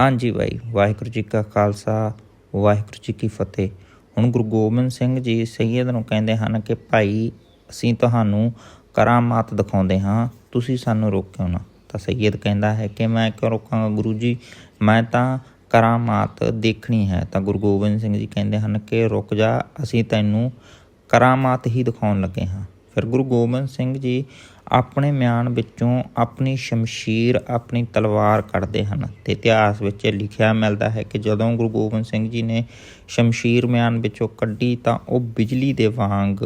ਹਾਂਜੀ ਬਾਈ, ਵਾਹਿਗੁਰੂ ਜੀ ਕਾ ਖਾਲਸਾ, ਵਾਹਿਗੁਰੂ ਜੀ ਕੀ ਫਤਿਹ। ਹੁਣ ਗੁਰੂ ਗੋਬਿੰਦ ਸਿੰਘ ਜੀ ਸੈਯਦ ਨੂੰ ਕਹਿੰਦੇ ਹਨ ਕਿ ਭਾਈ, ਅਸੀਂ ਤੁਹਾਨੂੰ ਕਰਾਮਾਤ ਦਿਖਾਉਂਦੇ ਹਾਂ, ਤੁਸੀਂ ਸਾਨੂੰ ਰੋਕਿਓ ਨਾ। ਤਾਂ ਸੈਯਦ ਕਹਿੰਦਾ ਹੈ ਕਿ ਮੈਂ ਕਿਉਂ ਰੋਕਾਂਗਾ ਗੁਰੂ ਜੀ? ਮੈਂ ਤਾਂ ਕਰਾਮਾਤ ਦੇਖਣੀ ਹੈ। ਤਾਂ ਗੁਰੂ ਗੋਬਿੰਦ ਸਿੰਘ ਜੀ ਕਹਿੰਦੇ ਹਨ ਕਿ ਰੁਕ ਜਾ, ਅਸੀਂ ਤੈਨੂੰ ਕਰਾਮਾਤ ਹੀ ਦਿਖਾਉਣ ਲੱਗੇ ਹਾਂ। ਫਿਰ ਗੁਰੂ ਗੋਬਿੰਦ ਸਿੰਘ ਜੀ ਆਪਣੇ ਮਿਆਨ ਵਿੱਚੋਂ ਆਪਣੀ ਸ਼ਮਸ਼ੀਰ, ਆਪਣੀ ਤਲਵਾਰ ਕੱਢਦੇ ਹਨ ਤੇ ਇਤਿਹਾਸ ਵਿੱਚ ਲਿਖਿਆ ਮਿਲਦਾ ਹੈ ਕਿ ਜਦੋਂ ਗੁਰੂ ਗੋਬਿੰਦ ਸਿੰਘ ਜੀ ਨੇ ਸ਼ਮਸ਼ੀਰ ਮਿਆਨ ਵਿੱਚੋਂ ਕੱਢੀ ਤਾਂ ਉਹ ਬਿਜਲੀ ਦੇ ਵਾਂਗ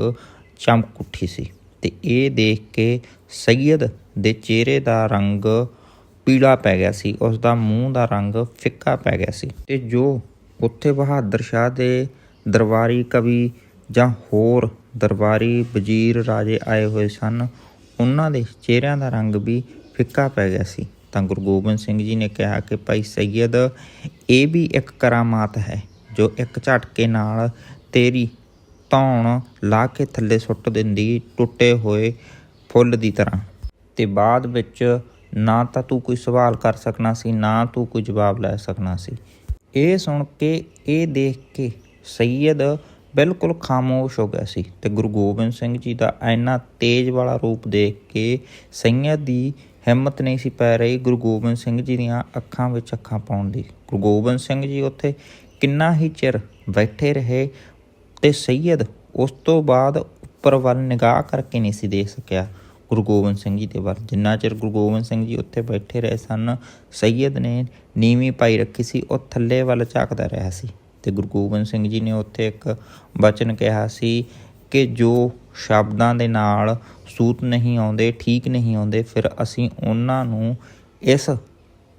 ਚਮਕ ਉੱਠੀ ਸੀ ਤੇ ਇਹ ਦੇਖ ਕੇ ਸੈਯਦ ਦੇ ਚਿਹਰੇ ਦਾ ਰੰਗ ਪੀਲਾ ਪੈ ਗਿਆ ਸੀ, ਉਸ ਦਾ ਮੂੰਹ ਦਾ ਰੰਗ ਫਿੱਕਾ ਪੈ ਗਿਆ ਸੀ ਤੇ ਜੋ ਉੱਥੇ ਬਹਾਦਰ ਸ਼ਾਹ ਦੇ ਦਰਬਾਰੀ ਕਵੀ ਜਾਂ ਹੋਰ ਦਰਬਾਰੀ ਵਜ਼ੀਰ ਰਾਜੇ ਆਏ ਹੋਏ ਸਨ, ਉਹਨਾਂ ਦੇ ਚਿਹਰਿਆਂ ਦਾ ਰੰਗ ਵੀ ਫਿੱਕਾ ਪੈ ਗਿਆ ਸੀ। ਤਾਂ ਗੁਰੂ ਗੋਬਿੰਦ ਸਿੰਘ ਜੀ ਨੇ ਕਿਹਾ ਕਿ ਭਾਈ ਸੈਯਦ, ਇਹ ਵੀ ਇੱਕ ਕਰਾਮਾਤ ਹੈ ਜੋ ਇੱਕ ਝਟਕੇ ਨਾਲ ਤੇਰੀ ਧੌਣ ਲਾ ਕੇ ਥੱਲੇ ਸੁੱਟ ਦਿੰਦੀ, ਟੁੱਟੇ ਹੋਏ ਫੁੱਲ ਦੀ ਤਰ੍ਹਾਂ। ਤੇ ਬਾਅਦ ਵਿੱਚ ਨਾ ਤਾਂ ਤੂੰ ਕੋਈ ਸਵਾਲ ਕਰ ਸਕਣਾ ਸੀ, ਨਾ ਤੂੰ ਕੋਈ ਜਵਾਬ ਲੈ ਸਕਣਾ ਸੀ। ਇਹ ਸੁਣ ਕੇ, ਇਹ ਦੇਖ ਕੇ ਸੈਯਦ ਬਿਲਕੁਲ ਖਾਮੋਸ਼ ਹੋ ਗਿਆ ਸੀ ਤੇ ਗੁਰੂ ਗੋਬਿੰਦ ਸਿੰਘ ਜੀ ਦਾ ਇੰਨਾ ਤੇਜ਼ ਵਾਲਾ ਰੂਪ ਦੇਖ ਕੇ ਸੈਯਦ ਦੀ ਹਿੰਮਤ ਨਹੀਂ ਸੀ ਪੈ ਰਹੀ ਗੁਰੂ ਗੋਬਿੰਦ ਸਿੰਘ ਜੀ ਦੀਆਂ ਅੱਖਾਂ ਵਿੱਚ ਅੱਖਾਂ ਪਾਉਣ ਦੀ। ਗੁਰੂ ਗੋਬਿੰਦ ਸਿੰਘ ਜੀ ਉੱਥੇ ਕਿੰਨਾ ਹੀ ਚਿਰ ਬੈਠੇ ਰਹੇ ਤੇ ਸੈਯਦ ਉਸ ਤੋਂ ਬਾਅਦ ਉੱਪਰ ਵੱਲ ਨਿਗਾਹ ਕਰਕੇ ਨਹੀਂ ਸੀ ਦੇਖ ਸਕਿਆ ਗੁਰੂ ਗੋਬਿੰਦ ਸਿੰਘ ਜੀ ਦੇ ਵੱਲ। ਜਿੰਨਾ ਚਿਰ ਗੁਰੂ ਗੋਬਿੰਦ ਸਿੰਘ ਜੀ ਉੱਥੇ ਬੈਠੇ ਰਹੇ ਸਨ ਸੈਯਦ ਨੇ ਨੀਵੀਂ ਪਾਈ ਰੱਖੀ ਸੀ, ਉਹ ਥੱਲੇ ਵੱਲ ਝਾਕਦਾ ਰਿਹਾ ਸੀ। ਤੇ ਗੁਰੂ ਗੋਬਿੰਦ ਸਿੰਘ ਜੀ ਨੇ ਉੱਥੇ ਇੱਕ ਬਚਨ ਕਿਹਾ ਸੀ ਕਿ ਜੋ ਸ਼ਬਦਾਂ ਦੇ ਨਾਲ ਸੂਤ ਨਹੀਂ ਆਉਂਦੇ, ਠੀਕ ਨਹੀਂ ਆਉਂਦੇ, ਫਿਰ ਅਸੀਂ ਉਹਨਾਂ ਨੂੰ ਇਸ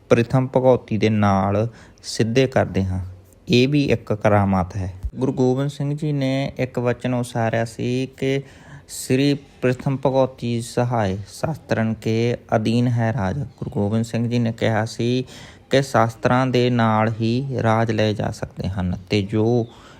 ਪ੍ਰਥਮ ਭਗਉਤੀ ਦੇ ਨਾਲ ਸਿੱਧੇ ਕਰਦੇ ਹਾਂ। ਇਹ ਵੀ ਇੱਕ ਕਰਾਮਾਤ ਹੈ। ਗੁਰੂ ਗੋਬਿੰਦ ਸਿੰਘ ਜੀ ਨੇ ਇੱਕ ਵਚਨ ਉਸਾਰਿਆ ਸੀ ਕਿ ਸ੍ਰੀ ਪ੍ਰਥਮ ਭਗਉਤੀ ਸਹਾਇ ਸ਼ਾਸਤਰਨ ਕੇ ਅਧੀਨ ਹੈ ਰਾਜ। ਗੁਰੂ ਗੋਬਿੰਦ ਸਿੰਘ ਜੀ ਨੇ ਕਿਹਾ ਸੀ ਕਿ ਸ਼ਾਸਤਰਾਂ ਦੇ ਨਾਲ ਹੀ ਰਾਜ ਲਏ ਜਾ ਸਕਦੇ ਹਨ ਤੇ ਜੋ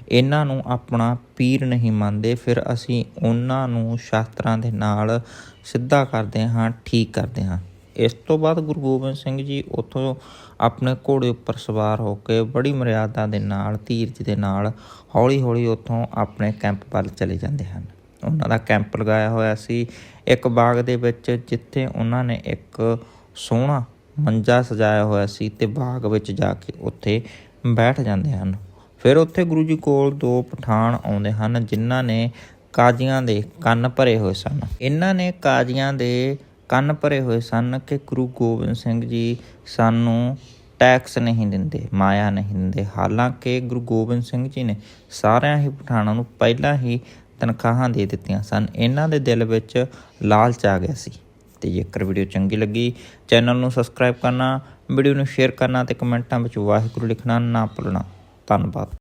ਇਹਨਾਂ ਨੂੰ ਆਪਣਾ ਪੀਰ ਨਹੀਂ ਮੰਨਦੇ, ਫਿਰ ਅਸੀਂ ਉਹਨਾਂ ਨੂੰ ਸ਼ਾਸਤਰਾਂ ਦੇ ਨਾਲ ਸਿੱਧਾ ਕਰਦੇ ਹਾਂ, ਠੀਕ ਕਰਦੇ ਹਾਂ। ਇਸ ਤੋਂ ਬਾਅਦ ਗੁਰੂ ਗੋਬਿੰਦ ਸਿੰਘ ਜੀ ਉੱਥੋਂ ਆਪਣੇ ਘੋੜੇ ਉੱਪਰ ਸਵਾਰ ਹੋ ਕੇ ਬੜੀ ਮਰਿਆਦਾ ਦੇ ਨਾਲ ਧੀਰਜ ਦੇ ਨਾਲ ਹੌਲੀ-ਹੌਲੀ ਉੱਥੋਂ ਆਪਣੇ ਕੈਂਪ ਵੱਲ ਚਲੇ ਜਾਂਦੇ ਹਨ। ਉਹਨਾਂ ਦਾ ਕੈਂਪ ਲਗਾਇਆ ਹੋਇਆ ਸੀ। ਇੱਕ ਬਾਗ ਦੇ ਵਿੱਚ ਜਿੱਥੇ ਉਹਨਾਂ ਨੇ ਇੱਕ ਸੋਹਣਾ ਮੰਜਾ ਸਜਾਇਆ ਹੋਇਆ ਸੀ ਤੇ ਬਾਗ ਵਿੱਚ ਜਾ ਕੇ ਉੱਥੇ ਬੈਠ ਜਾਂਦੇ ਹਨ। ਫਿਰ ਉੱਥੇ ਗੁਰੂ ਜੀ ਕੋਲ ਦੋ ਪਠਾਨ ਆਉਂਦੇ ਹਨ, ਜਿਨ੍ਹਾਂ ਨੇ ਕਾਜ਼ੀਆਂ ਦੇ ਕੰਨ ਭਰੇ ਹੋਏ ਸਨ। ਇਹਨਾਂ ਨੇ ਕਾਜ਼ੀਆਂ ਦੇ ਕੰਨ ਭਰੇ ਹੋਏ ਸਨ ਕਿ ਗੁਰੂ ਗੋਬਿੰਦ ਸਿੰਘ ਜੀ ਸਾਨੂੰ ਟੈਕਸ ਨਹੀਂ ਦਿੰਦੇ, ਮਾਇਆ ਨਹੀਂ ਦਿੰਦੇ। ਹਾਲਾਂਕਿ ਗੁਰੂ ਗੋਬਿੰਦ ਸਿੰਘ ਜੀ ਨੇ ਸਾਰਿਆਂ ਹੀ ਪਠਾਣਾਂ ਨੂੰ ਪਹਿਲਾਂ ਹੀ ਤਨਖਾਹਾਂ ਦੇ ਦਿੱਤੀਆਂ ਸਨ। ਇਹਨਾਂ ਦੇ ਦਿਲ ਵਿੱਚ ਲਾਲਚ ਆ ਗਿਆ ਸੀ। ਤੇ ਜੇਕਰ ਵੀਡੀਓ ਚੰਗੀ ਲੱਗੀ, ਚੈਨਲ ਨੂੰ ਸਬਸਕ੍ਰਾਈਬ ਕਰਨਾ, ਵੀਡੀਓ ਨੂੰ ਸ਼ੇਅਰ ਕਰਨਾ ਤੇ ਕਮੈਂਟਾਂ ਵਿੱਚ ਵਾਹਿਗੁਰੂ ਲਿਖਣਾ ਨਾ ਭੁੱਲਣਾ। ਧੰਨਵਾਦ।